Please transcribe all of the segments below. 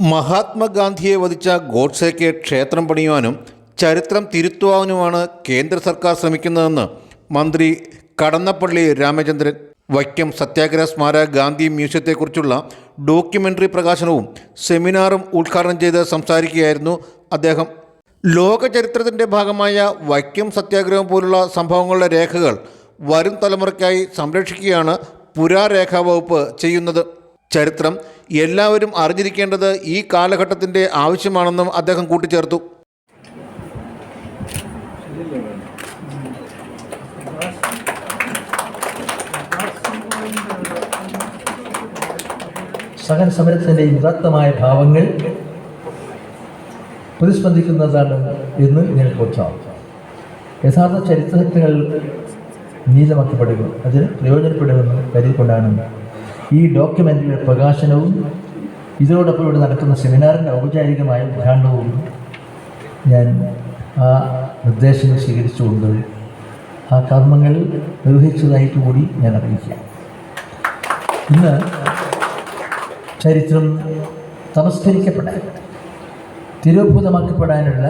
മഹാത്മാഗാന്ധിയെ വധിച്ച ഗോഡ്സേക്ക് ക്ഷേത്രം പണിയുവാനും ചരിത്രം തിരുത്തുവാനുമാണ് കേന്ദ്ര സർക്കാർ ശ്രമിക്കുന്നതെന്ന് മന്ത്രി കടന്നപ്പള്ളി രാമചന്ദ്രൻ. വൈക്കം സത്യാഗ്രഹ സ്മാരക ഗാന്ധി മ്യൂസിയത്തെക്കുറിച്ചുള്ള ഡോക്യുമെന്ററി പ്രകാശനവും സെമിനാറും ഉദ്ഘാടനം ചെയ്ത് സംസാരിക്കുകയായിരുന്നു അദ്ദേഹം. ലോക ചരിത്രത്തിന്റെ ഭാഗമായ വൈക്കം സത്യാഗ്രഹം പോലുള്ള സംഭവങ്ങളുടെ രേഖകൾ വരും തലമുറയ്ക്കായി സംരക്ഷിക്കുകയാണ് പുരാരേഖാ വകുപ്പ് ചെയ്യുന്നത്. ചരിത്രം എല്ലാവരും അറിഞ്ഞിരിക്കേണ്ടത് ഈ കാലഘട്ടത്തിന്റെ ആവശ്യമാണെന്നും അദ്ദേഹം കൂട്ടിച്ചേർത്തു. സഹന സമരത്തിന്റെ ഉദാത്തമായ ഭാവങ്ങൾ പ്രതിസ്പന്ദിക്കുന്നതാണ് എന്ന് ഞാൻ ബോധ്യമാവും യഥാർത്ഥ ചരിത്രങ്ങൾ നീതമാക്കപ്പെടുക അതിന് പ്രയോജനപ്പെടുമെന്ന് കരുതിക്കൊണ്ടാണ് ഈ ഡോക്യുമെന്ററിയുടെ പ്രകാശനവും ഇതിനോടൊപ്പം ഇവിടെ നടക്കുന്ന സെമിനാറിന്റെ ഔപചാരികമായ ഉദ്ഘാടനവും ഞാൻ ആ നിർദ്ദേശങ്ങൾ സ്വീകരിച്ചുകൊണ്ട് ആ കർമ്മങ്ങൾ നിർവഹിച്ചതായിട്ട് കൂടി ഞാൻ അറിയിക്കാം. ഇന്ന് ചരിത്രം തമസ്കരിക്കപ്പെടാൻ തിരോഭൂതമാക്കപ്പെടാനുള്ള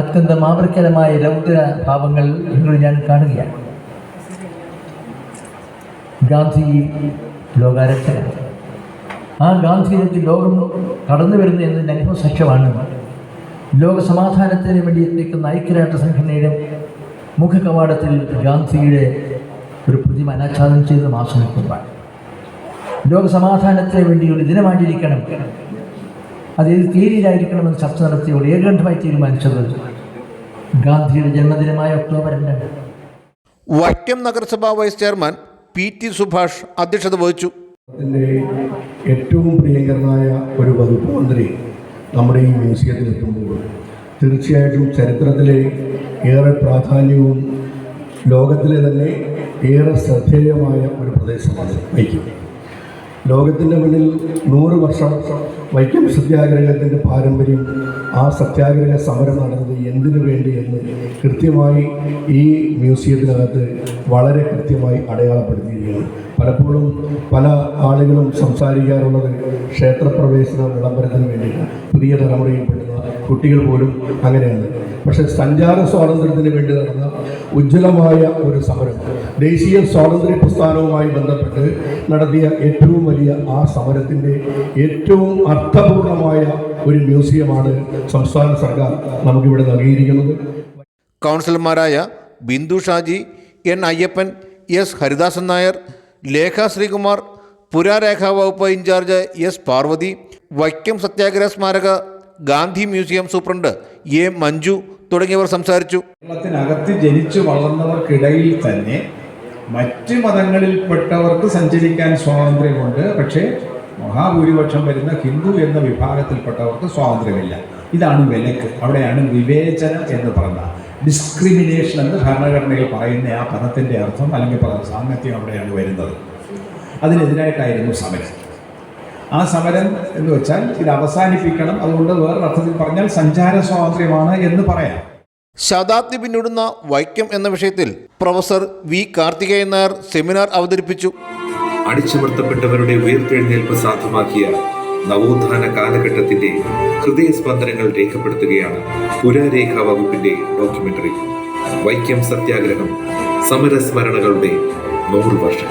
അത്യന്തം ആവർക്കരമായ രൗദ്ര ഭാവങ്ങൾ നിങ്ങൾ ഞാൻ കാണുകയാണ്. ഗാന്ധി ലോകാരക്ഷകൻ. ആ ഗാന്ധിയിലേക്ക് ലോകം കടന്നു വരുന്ന എന്നതിന്റെ അനുഭവ ലോക സമാധാനത്തിന് വേണ്ടി എത്തിക്കുന്ന ഐക്യരാഷ്ട്ര സംഘടനയുടെ മുഖകവാടത്തിൽ ഗാന്ധിയുടെ ഒരു പ്രതിമ അനാച്ഛാദനം ചെയ്ത് മാസം നിൽക്കുമ്പോൾ ലോക സമാധാനത്തിന് വേണ്ടി ഒരു ദിനമായിട്ടിരിക്കണം അത് ഏത് തീയതിയിലായിരിക്കണമെന്ന് ചർച്ച നടത്തിയവർ ഏകണ്ഠമായി തീരുമാനിച്ചത് ഗാന്ധിയുടെ ജന്മദിനമായ ഒക്ടോബർ രണ്ട്. വൈക്കം നഗരസഭാ vice chairman P T Subhash അധ്യക്ഷത വഹിച്ചു. ഏറ്റവും പ്രിയങ്കരനായ ഒരു വകുപ്പ് മന്ത്രി നമ്മുടെ ഈ മ്യൂസിയത്തിൽ എത്തുമ്പോൾ തീർച്ചയായിട്ടും ചരിത്രത്തിലെ ഏറെ പ്രാധാന്യവും ലോകത്തിലെ തന്നെ ഏറെ ശ്രദ്ധേയമായ ഒരു പ്രദേശമാണ് വൈക്കം ലോകത്തിന്റെ മുന്നിൽ നൂറ് വർഷം വൈക്കം സത്യാഗ്രഹത്തിന്റെ പാരമ്പര്യം ആ സത്യാഗ്രഹ സമരം നടന്നത് എന്തിനു വേണ്ടി എന്ന് കൃത്യമായി ഈ മ്യൂസിയത്തിനകത്ത് വളരെ കൃത്യമായി അടയാളപ്പെടുത്തിയിരിക്കുന്നു. പലപ്പോഴും പല ആളുകളും സംസാരിക്കാറുള്ളത് ക്ഷേത്രപ്രവേശന വിളംബരത്തിന് വേണ്ടിയിട്ട് പുതിയ തലമുറയിൽപ്പെടുന്ന കുട്ടികൾ പോലും അങ്ങനെയാണ്. പക്ഷേ സഞ്ചാര സ്വാതന്ത്ര്യത്തിന് വേണ്ടി നടന്ന ഉജ്ജ്വലമായ ഒരു സമരം ദേശീയ സ്വാതന്ത്ര്യ പ്രസ്ഥാനവുമായി ബന്ധപ്പെട്ട് നടത്തിയ ഏറ്റവും വലിയ ആ സമരത്തിന്റെ ഏറ്റവും അർത്ഥപൂർണമായ ഒരു മ്യൂസിയമാണ് സംസ്ഥാന സർക്കാർ നമുക്കിവിടെ നൽകിയിരിക്കുന്നത്. കൗൺസിലർമാരായ ബിന്ദു ഷാജി എൻ അയ്യപ്പൻ എസ് ഹരിദാസൻ നായർ ലേഖ ശ്രീകുമാർ പുരാരേഖാ വകുപ്പ് in charge S Parvathy Vaikom Satyagraha Smaraka Gandhi museum superintendent A Manju തുടങ്ങിയവർ സംസാരിച്ചു. കേരളത്തിനകത്ത് ജനിച്ചു വളർന്നവർക്കിടയിൽ തന്നെ മറ്റ് മതങ്ങളിൽപ്പെട്ടവർക്ക് സഞ്ചരിക്കാൻ സ്വാതന്ത്ര്യമുണ്ട് പക്ഷേ മഹാഭൂരിപക്ഷം വരുന്ന ഹിന്ദു എന്ന വിഭാഗത്തിൽപ്പെട്ടവർക്ക് സ്വാതന്ത്ര്യമില്ല. ഇതാണ് വിലക്ക്. അവിടെയാണ് വിവേചനം എന്ന് പറഞ്ഞ ഡിസ്ക്രിമിനേഷൻ എന്ന് ഭരണഘടനയിൽ പറയുന്ന ആ പദത്തിന്റെ അർത്ഥം അല്ലെങ്കിൽ സാമർത്ഥ്യം അവിടെയാണ് വരുന്നത്. അതിനെതിരായിട്ടായിരുന്നു സമരം. ആ സമരം എന്ന് വെച്ചാൽ ഇത് അവസാനിപ്പിക്കണം. അതുകൊണ്ട് വേറൊരു അർത്ഥത്തിൽ പറഞ്ഞാൽ സഞ്ചാര സ്വാതന്ത്ര്യമാണ് എന്ന് പറയാം. ശതാബ്ദി പിന്നിടുന്ന വൈക്കം എന്ന വിഷയത്തിൽ professor V Karthikeyan Nair seminar അവതരിപ്പിച്ചു. അടിച്ചമർത്തപ്പെട്ടവരുടെ ഉയർത്തെഴുന്നേൽപ്പ് സാധ്യമാക്കിയ നവോത്ഥാന കാലഘട്ടത്തിന്റെ ഹൃദയസ്പന്ദനങ്ങൾ രേഖപ്പെടുത്തുകയാണ് പുരാരേഖ വകുപ്പിന്റെ ഡോക്യുമെന്ററി. വൈക്കം സത്യാഗ്രഹം സമരസ്മരണകളുടെ നൂറ് വർഷം